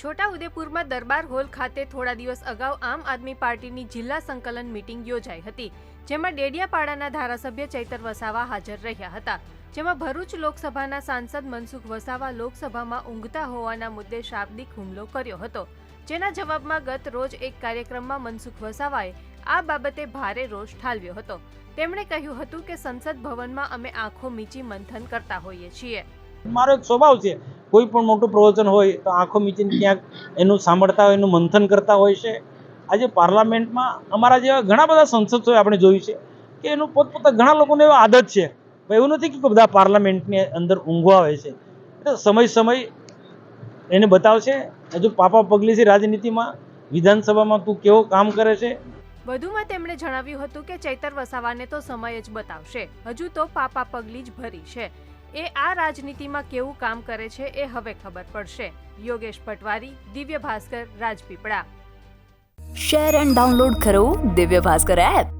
છોટાઉદેપુરમાં દરબાર hall ખાતે થોડા દિવસ અગાઉ આમ આદમી પાર્ટીની જિલ્લા સંકલન મીટિંગ યોજાઈ હતી, જેમાં ડેડિયાપાડાના ધારાસભ્ય ચૈતર વસાવા હાજર રહ્યા હતા. જેમાં ભરૂચ લોકસભાના સાંસદ મનસુખ વસાવા લોકસભામાં ઊંઘતા હોવાના મુદ્દે શાબ્દિક હુમલો કર્યો હતો. જેના જવાબમાં ગત રોજ એક કાર્યક્રમમાં મનસુખ વસાવાએ આ બાબતે ભારે રોષ ઠાલવ્યો હતો. તેમણે કહ્યું હતું કે સંસદ ભવનમાં અમે આંખો મીચી મંથન કરતા હોઈએ છીએ. મારો એક સ્વભાવ છે કોઈ પણ મોટું પ્રવચન હોય તો આંખો મીચીને ક્યાંક એનું સાંભળતા હોય, એનું મંથન કરતા હોય છે. આજે પાર્લામેન્ટમાં અમારા જેવા ઘણા બધા સંસદોએ આપણે જોયું છે કે એનું પોતપોતા ઘણા લોકોને એવા આદત છે. એવું નથી કે બધા પાર્લામેન્ટની અંદર ઊંઘવા આવે છે. એટલે સમય સમય એને બતાવશે, હજુ પાપા પગલી છે રાજનીતિમાં, વિધાનસભામાં તું કેવો કામ કરે છે? વધુમાં તેમણે જણાવ્યું હતું કે ચૈતર વસાવાને તો સમય જ બતાવશે. હજુ તો પાપા પગલી જ ભરી છે. એ આ રાજનીતિમાં કેવું કામ કરે છે એ હવે ખબર પડશે. Yogesh Patwari, Divya Bhaskar, Rajpipla. Share and download કરો દિવ્ય ભાસ્કર એપ